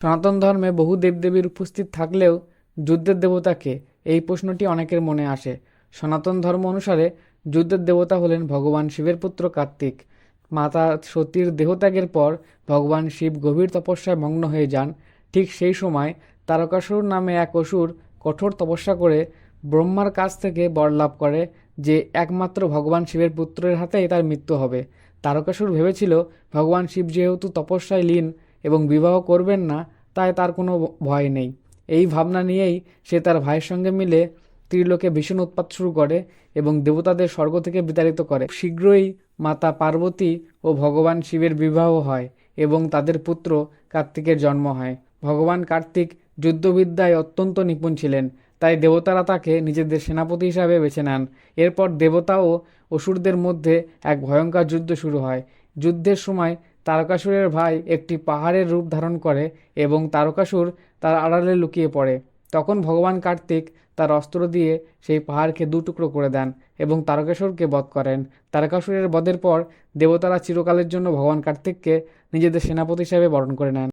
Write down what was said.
সনাতন ধর্মে বহু দেবদেবীর উপস্থিত থাকলেও যুদ্ধের দেবতাকে এই প্রশ্নটি অনেকের মনে আসে। সনাতন ধর্ম অনুসারে যুদ্ধের দেবতা হলেন ভগবান শিবের পুত্র কার্তিক। মাতা সতীর দেহত্যাগের পর ভগবান শিব গভীর তপস্যায় মগ্ন হয়ে যান। ঠিক সেই সময় তারকাসুর নামে এক অসুর কঠোর তপস্যা করে ব্রহ্মার কাছ থেকে বর লাভ করে যে একমাত্র ভগবান শিবের পুত্রের হাতেই তার মৃত্যু হবে। তারকাসুর ভেবেছিল, ভগবান শিব যেহেতু তপস্যায় লীন এবং বিবাহ করবেন না, তাই তার কোনো ভয় নেই। এই ভাবনা নিয়েই সে তার ভাইয়ের সঙ্গে মিলে ত্রিলোকে ভীষণ উৎপাত শুরু করে এবং দেবতাদের স্বর্গ থেকে বিতাড়িত করে। শীঘ্রই মাতা পার্বতী ও ভগবান শিবের বিবাহ হয় এবং তাদের পুত্র কার্তিকের জন্ম হয়। ভগবান কার্তিক যুদ্ধবিদ্যায় অত্যন্ত নিপুণ ছিলেন, তাই দেবতারা তাকে নিজেদের সেনাপতি হিসাবে বেছে নেন। এরপর দেবতা ও অসুরদের মধ্যে এক ভয়ঙ্কর যুদ্ধ শুরু হয়। যুদ্ধের সময় তারকাসুরের ভাই একটি পাহাড়ের রূপ ধারণ করে এবং তারকাসুর তার আড়ালে লুকিয়ে পড়ে। তখন ভগবান কার্তিক তার অস্ত্র দিয়ে সেই পাহাড়কে দু টুকরো করে দেন এবং তারকাসুরকে বধ করেন। তারকাসুরের বধের পর দেবতারা চিরকালের জন্য ভগবান কার্তিককে নিজেদের সেনাপতি হিসাবে বরণ করে নেন।